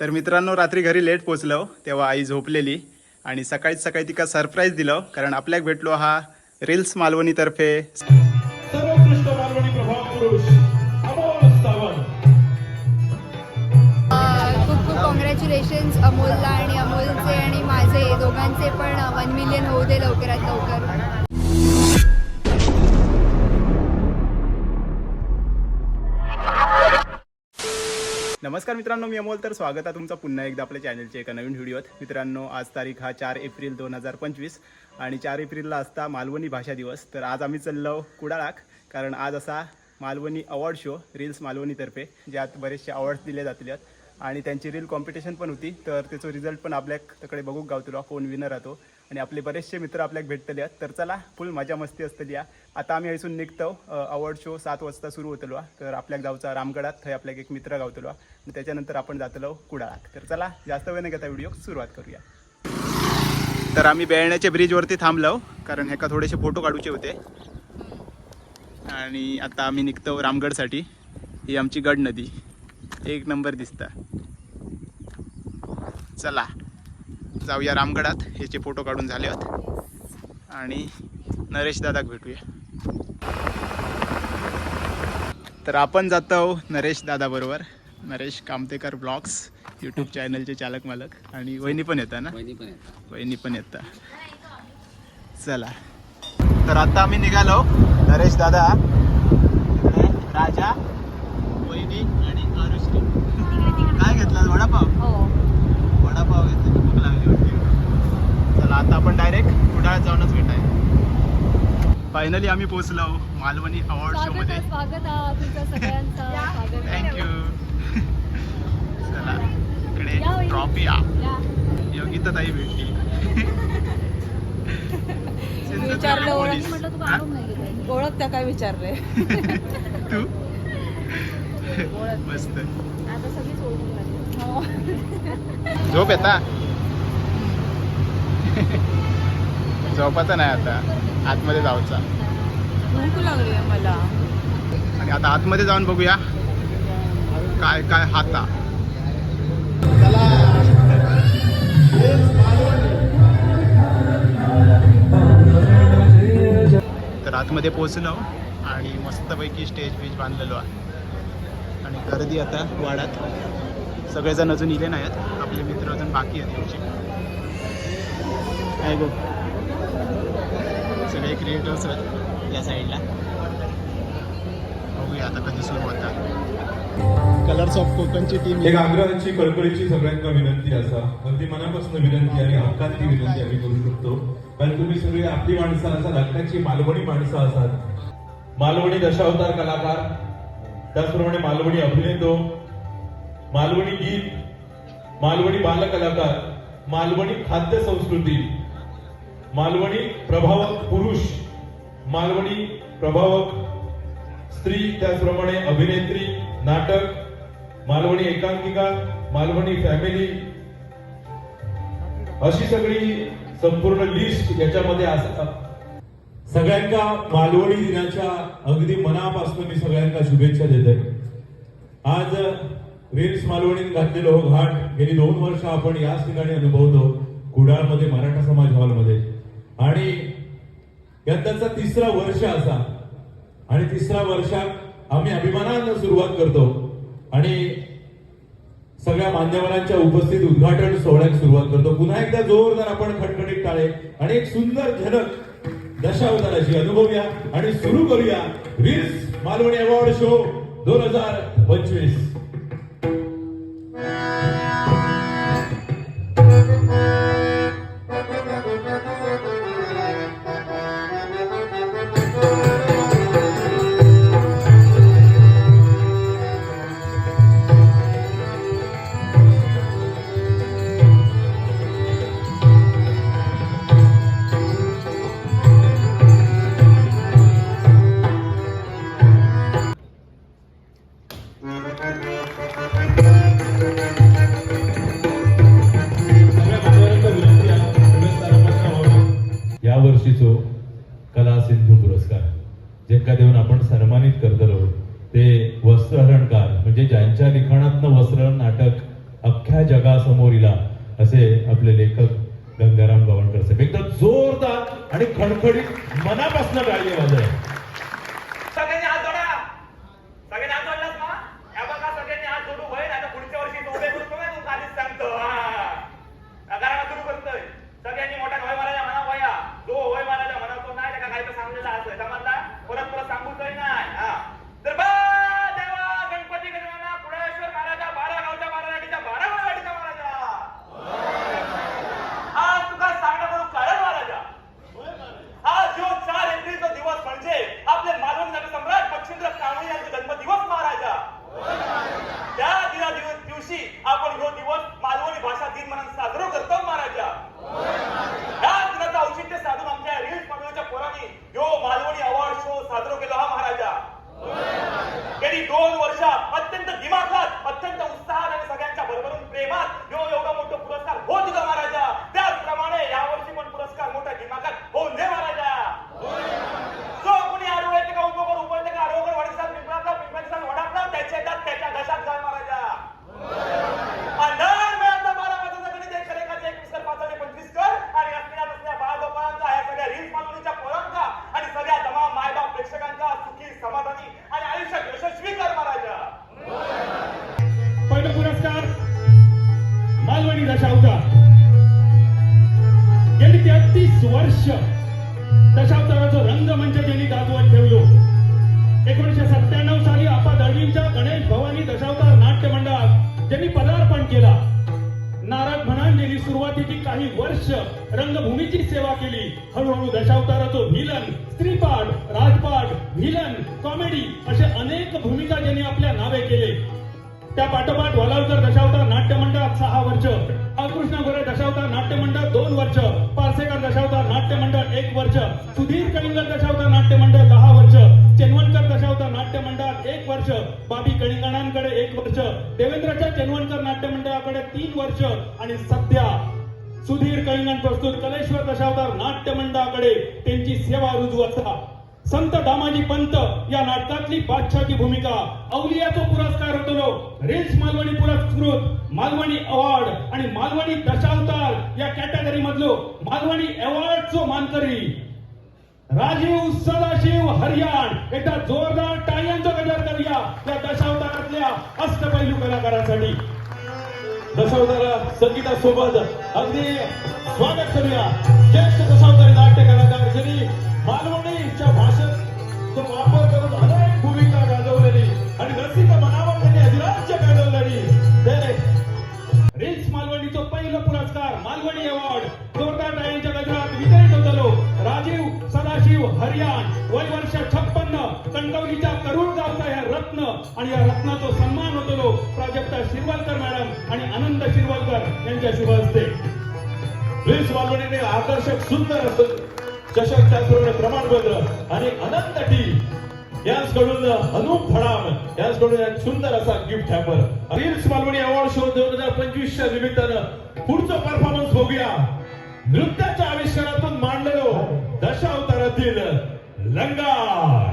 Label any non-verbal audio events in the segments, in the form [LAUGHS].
तर मित्रांनो रात्री घरी लेट पोचलो तेव्हा आई झोपलेली आणि सकाळीच सकाळी तिका सरप्राईज दिलं कारण आपल्याक भेटलो हा रील्स मालवणीतर्फे सर्वोत्कृष्ट मालवणी प्रभाव पुरुष अमोल सावंत. खूप खूप कॉंग्रॅच्युलेशन्स अमोलला आणि अमोलचे आणि माझे दोघांचे पण वन मिलियन होऊ दे लवकरात लवकर. नमस्कार मित्रांनो मी अमोल. तर स्वागत आहे तुमचं पुन्हा एकदा आपल्या चॅनलच्या एका नवीन व्हिडिओत मित्रांनो आज तारीख हा चार एप्रिल दोन हजार पंचवीस आणि चार एप्रिलला असता मालवणी भाषा दिवस. तर आज आम्ही चाललो कुडाळाक कारण आज असा मालवणी अवॉर्ड शो रील्स मालवणीतर्फे ज्यात बरेचसे अवॉर्ड्स दिले जातले आहेत आणि त्यांची रील कॉम्पिटिशन पण होती. तर त्याचा रिझल्ट पण आपल्याकडे बघूक गावतलो कोण विनर राहतो. आणि आपले बरेचसे मित्र आपल्याक भेटतले आहेत. तर चला फुल मजा मस्ती असतली या आता आम्ही हयसून निघतो. अवॉर्ड शो सात वाजता सुरू होतलो तर आपल्याक गावचा रामगडात थंय आपल्याक एक मित्र गावतलो आणि त्याच्यानंतर आपण जातलो कुडाळात. तर चला जास्त वेळ न घेता व्हिडिओ सुरुवात करूया. तर आम्ही बेळण्याच्या ब्रिजवरती थांबलो कारण ह्याका थोडेसे फोटो काढूचे होते. आणि आता आम्ही निघतो रामगडसाठी. ही आमची गड नदी. एक नंबर दिसता. चला जाऊया रामगडात. ह्याचे फोटो काढून झाले आहेत आणि नरेश दादाक भेटूया. तर आपण जातो नरेश दादा बरोबर. नरेश कामतेकर ब्लॉग्स यूट्यूब चॅनलचे चालक मालक. आणि वहिनी पण येतात ना? वहिनी पण येतात चला. तर आता आम्ही निघालो. नरेश दादा राजा वहिनी आणि काय घेतला? वडापाव? हो. वडापाव घेतला. भूक लागली होती चला आता आपण डायरेक्ट कुडाळात जाऊनच भेटाय. फायनली आम्ही पोहोचलो मालवणी अवॉर्ड शो स्वागत मध्ये. आहे, स्वागत आहे तुमचं सगळ्यांचं [LAUGHS] स्वागत. आहे. थँक्यू [LAUGHS] चला या इकडे. ट्रॉफी आ. या. योगिता ताई भेटली [LAUGHS] विचारलं ओळख. म्हटलं तू हा? काढून नाही गेलं. ओळख त्या काय विचारले? तू? मस्त. आता सगळीच ओळखून लागली. हो. झोप येता? झोपाचा नाही आता. आतमध्ये जाऊचा. भूक लागली आहे मला. आणि आता आतमध्ये जाऊन बघूया. काय काय हाता. तर आतमध्ये पोचलो आणि मस्तपैकी स्टेज बीज बांधलेलो आहे. आणि गर्दी आता वाड्यात सगळेजण अजून इले नाही आहेत आपले मित्र अजून बाकी आहेत तुमचे. काय गो सगळे क्रिएटर्स आहेत या साईडला बघूया आता कधी सुरू होतात. कलर्स ऑफ कोकणची टीम एक आग्रहाची कळकळीची सगळ्यांना विनंती असा. अगदी मनापासून विनंती आणि हक्काची विनंती आम्ही करू शकतो. कारण तुम्ही सगळी आपली माणसं असाल हक्काची मालवणी माणसं असाल. मालवणी दशावतार कलाकार त्याचप्रमाणे मालवणी अभिनेतो मालवणी गीत मालवणी बालकलाकार मालवणी खाद्य संस्कृती मालवणी प्रभावक पुरुष मालवणी प्रभावक स्त्री त्याचप्रमाणे अभिनेत्री नाटक मालवणी एकांकिका मालवणी फॅमिली अशी सगळी संपूर्ण लिस्ट याच्यामध्ये असतात सगळ्यांना मालवणी दिनाच्या अगदी मनापासून मी सगळ्यांना शुभेच्छा देते आज रील्स मालवणीत घातलेलो हो घाट गेली दोन वर्ष आपण याच ठिकाणी अनुभवतो कुडाळमध्ये मराठा समाज हॉलमध्ये. आणि यंदाचा तिसरा वर्ष असा. आणि तिसऱ्या वर्षात आम्ही अभिमानानं सुरुवात करतो. आणि सगळ्या मान्यवरांच्या उपस्थित उद्घाटन सोहळ्यात सुरुवात करतो. पुन्हा एकदा जोरदार आपण खटखटीत टाळे आणि एक सुंदर झलक दशावताराची अनुभवूया आणि सुरू करूया वीस मालवणी अवॉर्ड शो दोन हजार पंचवीस. सगळ्या या वर्षीचो कला सिंधू पुरस्कार जेका देऊन आपण सन्मानित करतलो ते वस्त्रहरणकार म्हणजे ज्यांच्या लिखाणातनं वस्त्र नाटक अख्ख्या जगासमोर इला असे आपले लेखक गंगाराम गवणकर साहेब. एकदम जोरदार आणि खणखणीत मनापासून गाडी वाजव वीस वर्ष दशावताराचं रंगमंच म्हणजे त्यांनी गाजवत ठेवलो. एकोणीशे सत्त्याण्णव साली आपा दळवींच्या गणेश भवानी दशावतार नाट्य मंडळात त्यांनी पदार्पण केला. नारद म्हणांजली सुरुवातीची काही वर्ष रंगभूमीची सेवा केली. हळूहळू दशावताराचं व्हिलन स्त्रीपाठ राजपाठ व्हिलन कॉमेडी असे अनेक भूमिका त्यांनी आपल्या नावे केले. त्या पाठोपाठ वालावकर दशावतार नाट्य मंडळात सहा वर्ष अकृष्ण गोरे दशावतार नाट्यमंडळ दोन वर्ष पारसेकर दशावतार नाट्यमंडळ एक वर्ष सुधीर कलिंगर दशावतार नाट्यमंडळ दहा वर्ष चेनवणकर दशावतार नाट्यमंडळ एक वर्ष बाबी कलिंगणांकडे एक वर्ष देवेंद्रच्या चेनवणकर नाट्यमंडळाकडे तीन वर्ष आणि सध्या सुधीर कलिंगण प्रस्तुत कलेश्वर दशावतार नाट्यमंडळाकडे त्यांची सेवा रुजू असतात. संत दामाजी पंत या नाटकातली बादशाची भूमिका. अवलियाचो पुरस्कार होतो. रेल्स मालवणी पुरस्कृत मालवणी अवॉर्ड आणि मालवणी दशावतार या कॅटेगरी मधलो मालवणी अवॉर्डचो मानकरी. राजीव सदाशिव हरियाण. एकदा जोरदार टाळ्यांचा गजर करूया या दशावतारातल्या अष्टपैलू कलाकारांसाठी. दशावतारा संगीतासोबत अगदी स्वागत करूया. ज्येष्ठ दशावतारी नाट्य कलाकार श्री मालवणीच्या भाषेत वापर करून अनेक भूमिका गाजवलेली आणि रसिक मनावर त्यांनी अधिराज्य गाजवलेली. ते मालवणीचा पहिला पुरस्कार मालवणी अवॉर्ड जोरदार टाळ्यांच्या गजरात वितरित होतलो राजीव सदाशिव हरियाण वय वर्ष छप्पन्न. कणकवलीच्या करुण गावचा या रत्न आणि या रत्नाचा सन्मान होतलो प्राजक्ता शिरवालकर मॅडम आणि आनंद शिरवालकर यांच्या शुभ हस्ते. वीस मालवणीने आकर्षक सुंदर चषक त्याचप्रमाणे प्रमाणपत्र आणि अनंत टी. याचकडून अनुप फडाम याचकडून एक सुंदर असा gift hamper reels Malvani award show दोन हजार पंचवीस च्या निमित्तानं पुढचं परफॉर्मन्स बघूया. नृत्याच्या आविष्कारातून मांडलेलो दशावतारातील लंगार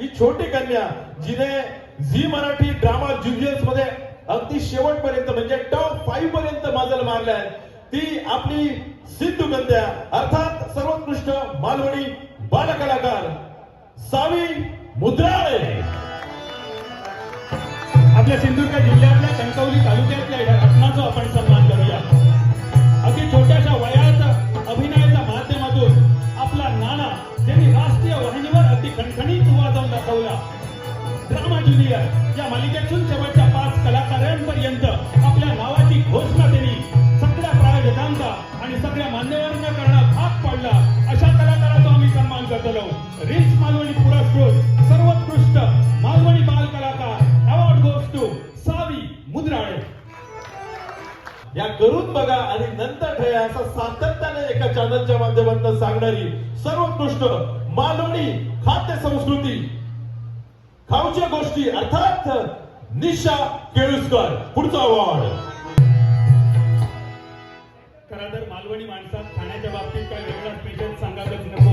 ही छोटी कन्या जिने झी मराठी ड्रामा ज्युनियर्समध्ये अगदी शेवटपर्यंत म्हणजे टॉप फाईव्ह पर्यंत माजल मारलाय ती आपली सिद्धू कन्या अर्थात सर्वोत्कृष्ट मालवणी बालकलाकार सावी मुद्राळे. आपल्या सिंधुदुर्ग जिल्ह्यातल्या कणकवली तालुक्यातल्या या रत्नाचा आपण सन्मान करूया. अगदी छोट्याशा वयात अभिनय खणखणीत वाजवून दाखवला. ड्रामा ज्युनियर या मालिकेतून शेवटच्या पाच कलाकारांपर्यंत आपल्या नावाची घोषणा त्यांनी सगळ्या प्रायोजकांचा आणि सगळ्या मान्यवरांना करण्यात भाग पडला. अशा कलाकाराचा आम्ही सन्मान करतो रिच मालवणी पुरस्कृत सर्वोत्कृष्ट मालवणी बाल कलाकार अवॉर्ड गोस टू सावी मुद्राळे. या करून बघा आणि नंतर ठेवा असं सातत्याने एका चॅनलच्या माध्यमातून सांगणारी सर्वोत्कृष्ट मालवणी संस्कृती. खाऊच्या गोष्टी अर्थात निशा केळुसकर. पुढचा अवॉर्ड खरं तर मालवणी माणसात खाण्याच्या बाबतीत काय वेगळा स्पेशल सांगायलाच नको.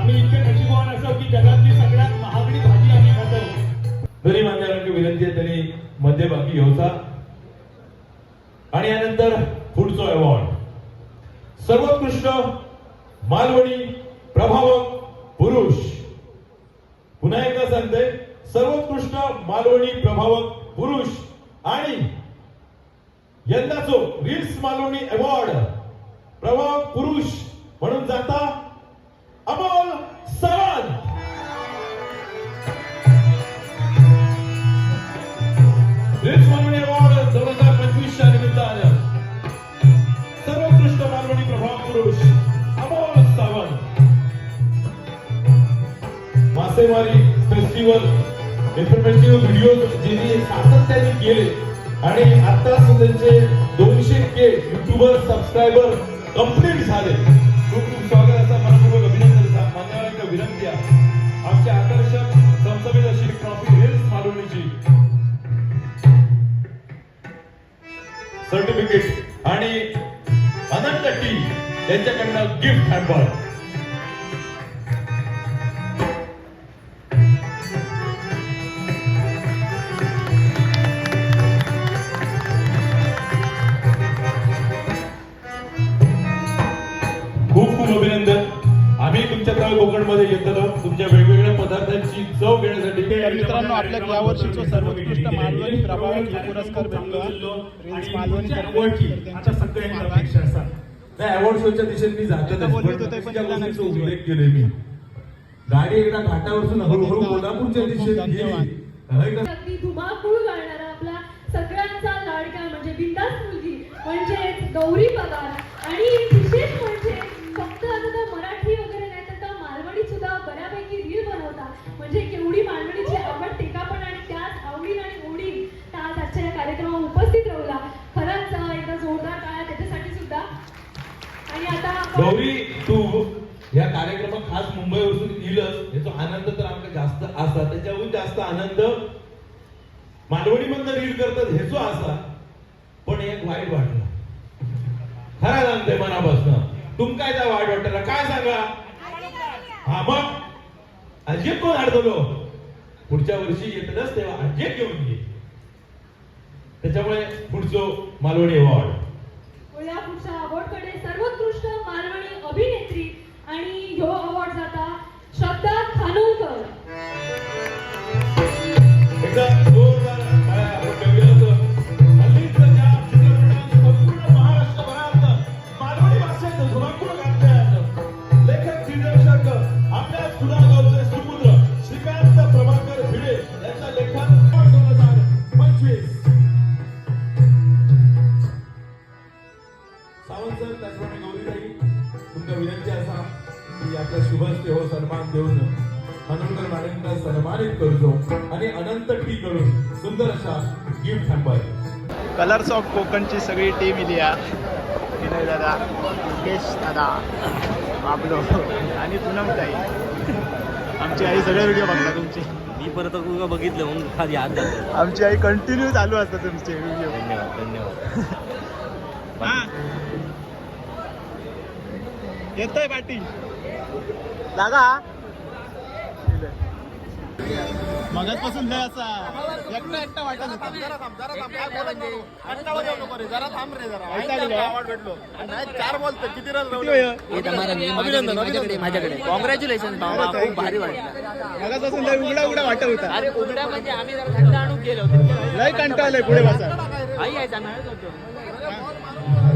आम्ही इतके नशीबवान असो की जगातली सगळ्यात महागडी भाजी आम्ही खातो. तरी मान्यवरांची विनंती आहे त्यांनी मध्यभागी घ्यायचा आणि यानंतर पुढचा अवॉर्ड सर्वोत्कृष्ट मालवणी प्रभावक पुरुष. पुन्हा एकदा सांगते सर्वोत्कृष्ट मालवणी प्रभावक पुरुष आणि यंदा जो रिल्स मालवणी अवॉर्ड प्रभाव पुरुष म्हणून जाता अमोल सावंत. रिल्स मालवणी अवॉर्ड दोन हजार पंचवीसच्या निमित्तानं. मासेमारी फेस्टिवल इन्फॉर्मेटिव्ह व्हिडिओ ज्यांनी सातत्याने केले. आणि आता त्यांचे दोनशे के युट्यूबर सबस्क्रायबर कंप्लीट झाले. खूप खूप स्वागत असा मनपूर्वक अभिनंदन सा- मान्यवरांना विनंती आहे. आमच्या आकर्षक चमचमीत अशी ट्रॉफी रेल्स मालवणीची सर्टिफिकेट आणि अनंत टी यांच्याकडनं गिफ्ट हॅम्पर आपल्याला या वर्षीचा सर्वोत्कृष्ट मालवणी प्रभावक हा पुरस्कार भेटला रील्स मालवणी तर्फे. आता सगळ्यांना अपेक्षा असतात नाही अवॉर्ड शोच्या दिशेने मी जातो. उल्लेख केले मी. गाडी एकदा घाटावरून हळूहळू कोल्हापूरच्या दिशेने अगदी धुमाकूळ गाणारा आपला सगळ्यांचा लाडका म्हणजे बिंदास मुलगी म्हणजे गौरी पगार. आणि विशेष म्हणजे फक्त आता मराठी वगैरे नाही तर मालवणी सुद्धा बऱ्यापैकी रील बनवता म्हणजे केवढी मालवणीची आवड ते का पण आणि त्याच आवडीन आणि ओढीन त्या आज आजच्या या कार्यक्रमात उपस्थित राहुला खरंच अं, एकदा जोरदार टाळ्या त्याच्यासाठी सुद्धा आणि आता आपण- गौरी तू या कार्यक्रमात खास मुंबईवरून येईलच याचा आनंद तर आमचा जास्त असा. त्याच्याहून जास्त आनंद मालवणी मधनं रीड करतात हेचो असा. पण एक वाईट वाटलं. खरा सांगते मनापासून. तुमका काय वाईट वाटलं काय सांगा? हा मग? अजिब कोण अडकलो? पुढच्या वर्षी येतच तेव्हा अजिब घेऊन घे त्याच्यामुळे पुढचं मालवणी अवॉर्ड logo सन्मानित करतो आणि अनंत टी करून सुंदर अशा गिफ्ट हॅम्पर कलर्स ऑफ कोकणची सगळी टीम इली आहे विनय दादा मुकेश दादा बाबलो आणि पूनमताई आमची आई सगळे व्हिडिओ बघता तुमचे. मी परत तुला बघितलं म्हणून खाली हात जातो. आमची आई कंटिन्यू चालू असतात तुमचे व्हिडिओ धन्यवाद धन्यवाद. येतोय पाटी लागा मगजपासून लय असा एकटा एकटा वाटत होता. चार बोलतो किती रन किती वेळ? माझ्याकडे माझ्याकडे कॉंग्रॅच्युलेशन भावा खूप भारी वाटलं. लय उघडा उघडा वाटत होता. अरे उघड्या म्हणजे आम्ही जरा थंड आणून गेलो होतो. लय कंटाळलंय पुढे बसा आई होतो.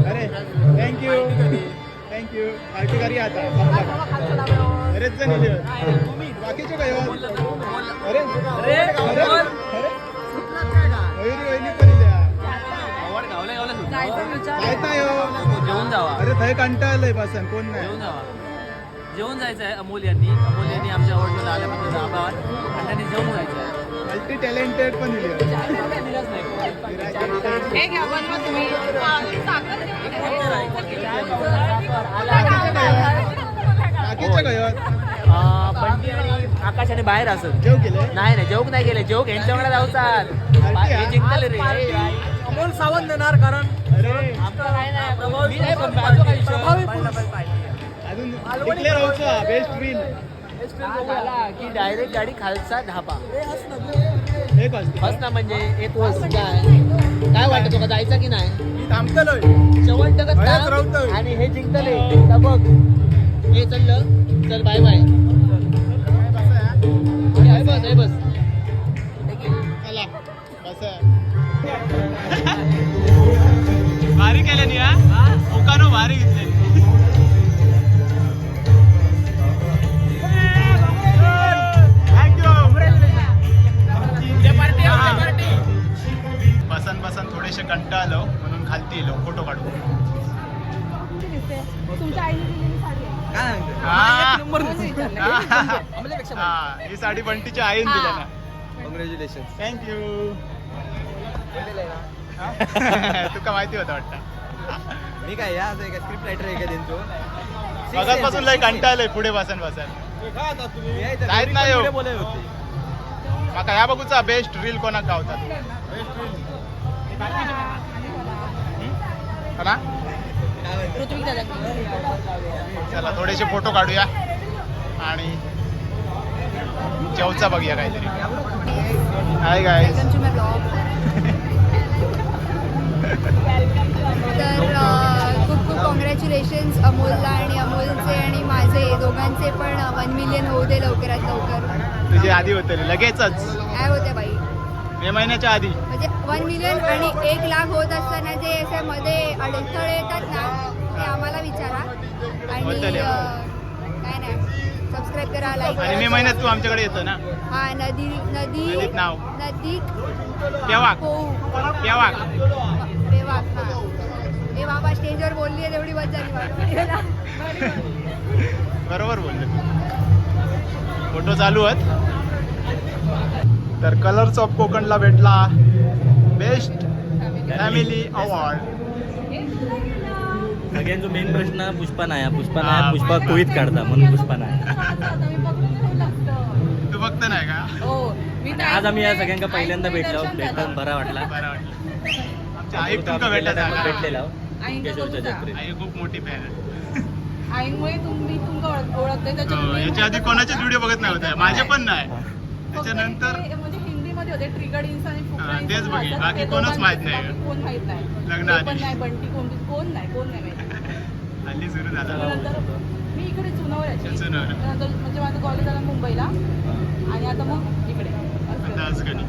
अरे थँक्यू थँक्यू पार्टी करी आता. बरेच जण इले बाकीचे काय हो? अरे अरे अरे मयुरी वहिनी पण इल्या काय काय हो? जावा. अरे थंय कंटाळलंय बसन कोण नाही? जेवून जायचं आहे अमोल यांनी. अमोल यांनी आमच्या आवडलं आल्याबद्दल आभार आणि त्यांनी जेवून जायचं आहे. मल्टी टॅलेंटेड पण दिलाच नाही. बंटी आणि आकाशाने बाहेर असत जेव केले नाही नाही जोक नाही गेले. जोक यांच्याकडे जाऊचात हे जिंकले रे. अमोल सावंत देणार कारण अरे. नाही प्रभावी नाही प्रभावी अजून डिक्लेअर व्हायचं बेस्ट विन की डायरेक्ट गाडी खालचा धापा एक वाजता. बस ना म्हणजे एक वर्ष काय काय वाटतं तुला जायचं की नाही? थांबतलोय. शेवट राहतोय. आणि हे जिंकले तर बघ. हे चाललं. चल बाय बाय बस आहे बस. चला बस भारी केले नी हा? ओकानो भारी. थोडेसे कंटाळलो म्हणून खालती येलो फोटो काढू तुमच्या आईने दिलेली साडी आहे. हा. हा, ही साडी बंटीच्या आईन दिल्या ना कॉंग्रॅच्युलेशन थँक्यू तुका माहिती होतं वाटतं. मी काय या स्क्रिप्ट रायटर आहे का त्यांचं मगापासून लय कंटाळलंय पुढे बसन बसन. नाही हो. माका ह्या बघूचा बेस्ट रील कोणाक गावतात हा ना चला थोडेसे फोटो काढूया. आणि जेवचा बघूया काहीतरी. हाय ब्लॉग तर खूप खूप कॉंग्रॅच्युलेशन्स अमोलला आणि अमोलचे आणि माझे दोघांचे पण वन मिलियन होऊ दे लवकरात लवकर. तुझे आधी होते लगेचच. काय होते बाई? मे महिन्याच्या आधी. म्हणजे वन मिलियन आणि एक लाख होत असताना जे असे मध्ये अडथळे येतात ना ते आम्हाला विचारा. आणि अ. काय नाही. सबस्क्राईब करा लाईक आणि मे महिन्यात तू आमच्याकडे येतो ना? हा नदी नदी नदीत नाव. नदी केव्हाक होऊ केव्हाक बेवाक हा. हे बाबा स्टेजवर बोलली आहे तेवढी मजा झाली [LAUGHS] बरोबर बोलले फोटो चालू आहेत तर कलर्स ऑफ कोकणला भेटला. बेस्ट फॅमिली अवॉर्ड सगळ्यांचा मेन प्रश्न पुष्पा नाही पुष्पा नाही पुष्पा. कोळीत काढता म्हणून पुष्पा नाही तू बघत नाही का? हो मी तर आज आम्ही या सगळ्यांना पहिल्यांदा भेटलो भेटून. बरा वाटला. भेटलेला खूप मोठी फॅन आहे. आईमुळे तुम्ही तुमका ओळख- ओळखते हो, त्याच्यामुळे याच्या आधी कोणाचेच व्हिडिओ बघत नाही होते माझे पण नाही. त्याच्यानंतर हिंदीमध्ये होते ट्रिगर्ड इन्स आणि फुकरा हा, तेच बघी. असतात. बाकी ते कोणच माहीत नाही. बाकी कोण माहीत नाही लग्नाआधी. ते पण नाही बंटी कोण कोण नाही कोण नाही माहीत. [LAUGHS] हल्ली सुरू झाला नंतर मी इकडे चुनवरा. नंतर म्हणजे माझं कॉलेज झालं मुंबईला आणि आता मग इकडे. आता आज गणी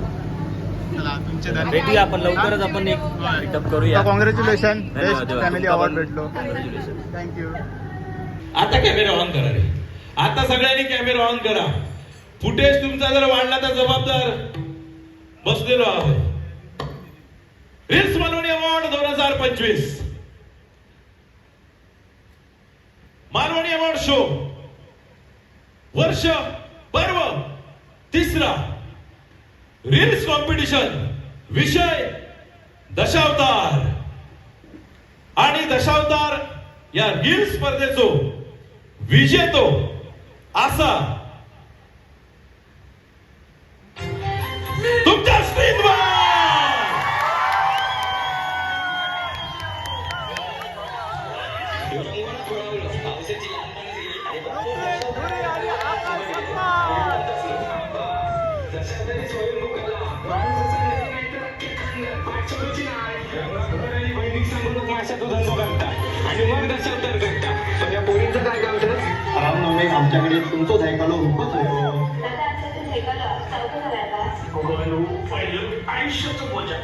चला तुमचे धन्यवाद भेटूया आपण लवकरच आपण एक मीटअप करूया कॉंग्रॅच्युलेशन धन्यवाद, बेस्ट धन्यवाद. फॅमिली अवॉर्ड भेटलो congratulations. थँक्यू आता कॅमेरा ऑन करा रे आता सगळ्यांनी कॅमेरा ऑन करा फुटेज तुमचा जर वाढला तर जबाबदार बसलेलो आहोत रील्स मालवणी अवॉर्ड दोन हजार पंचवीस. Malvani award show. वर्ष पर्व तिसरा. Reels competition. विषय दशावतार. आणि दशावतार या रील स्पर्धेचो विजेतो असा. तुमच्या आमच्याकडे तुमचंच ऐकालो रूपच आयुष्याचं मजा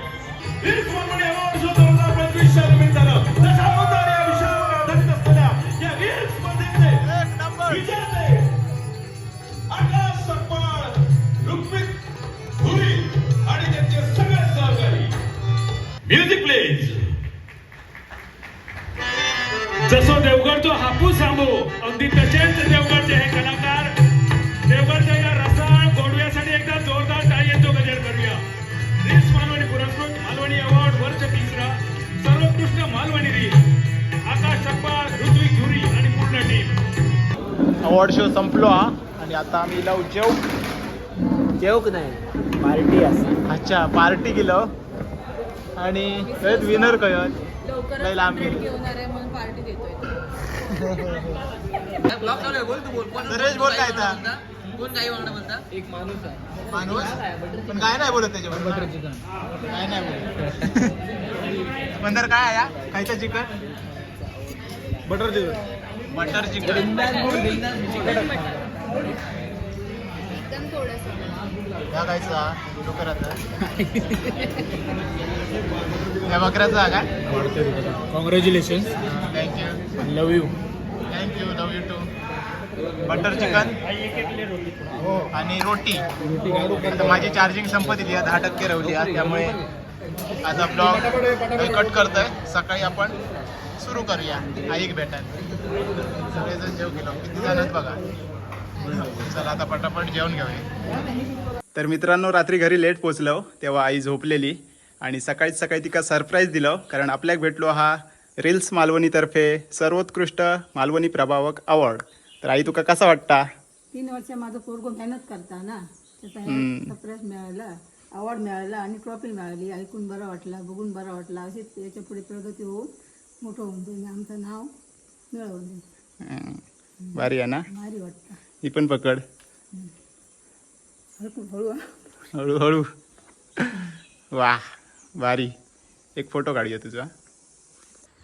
अवॉर्ड शो संपलो हा. आणि आता आम्ही लावू जेव जेवक नाही. पार्टी अच्छा पार्टी केलो. आणि विनर कळत. लय लांब गेली. घेऊन आहे म्हणून पार्टी देतोय. ब्लॉग चालू आहे बोल तू बोल. कोण सुरेश बोल काय आता? कोण काही वागणं बोलता? एक माणूस आहे. माणूस? पण काय नाही बोलत त्याच्यावर. बटर चिकन काय नाही बोलत. [LAUGHS] बंदर काय आहे? खायचं chicken? Butter chicken. Butter chicken. एकदम थोडंसं. खायचा बकऱ्याचा काय? Congratulations thank you love you thank you love you too butter chicken आणि रोटी. आता माझी चार्जिंग संपत येते दहा टक्के राहिली आहे त्यामुळे आता ब्लॉग कट करतोय. सकाळी आपण सुरू करूया. आईक भेटायला सगळेजण जेव गेलो किती जण आहेत बघा. चला आता पटापट जेवण घेऊया. तर मित्रांनो रात्री घरी लेट पोचलो तेव्हा आई झोपलेली आणि सकाळीच सकाळी तिका सरप्राईज दिलं कारण आपल्याक भेटलो हा रील्स मालवणीतर्फे सर्वोत्कृष्ट मालवणी प्रभावक अवॉर्ड तर आई तुका कसा वाटता? तीन वर्ष माझं पोरगो मेहनत करता ना. हे सरप्राईज मिळाला अवॉर्ड मिळाला आणि ट्रॉफी मिळाली. ऐकून बरं वाटलं बघून बरं वाटलं. अशीच याच्यापुढे प्रगती होऊन मोठं होऊन जाईल. आमचं नाव मिळवून देईल अं, भारी आहे ना? भारी वाटतं. ही पण पकड. हळू हळू हा. हळूहळू वा भारी. एक फोटो काढूया तुझा.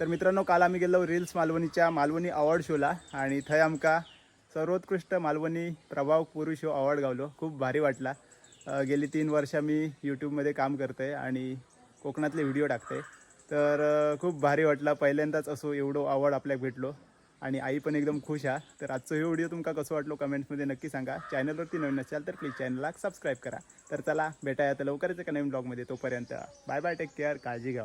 तर मित्रांनो काल आम्ही गेलो रील्स मालवणीच्या मालवणी अवॉर्ड शोला आणि थंय आमका सर्वोत्कृष्ट मालवणी प्रभाव पुरुष शो अवॉर्ड गावलो. खूप भारी वाटला. अं, गेली तीन वर्ष मी यूट्यूबमध्ये काम करतोय आणि कोकणातले व्हिडिओ टाकते तर खूप भारी वाटला. पहिल्यांदाच असो एवढं आवड आपल्याला भेटलो. आणि आई पण एकदम खुश हा. तर आजचं हे व्हिडिओ तुमका कसं वाटलो कमेंट्समध्ये नक्की सांगा. चॅनलवरती नवीन असाल तर प्लीज चॅनलला सबस्क्राईब करा. तर चला भेटाया तर लवकरच एका नवीन ब्लॉगमध्ये तोपर्यंत बाय बाय टेक केअर काळजी घ्या.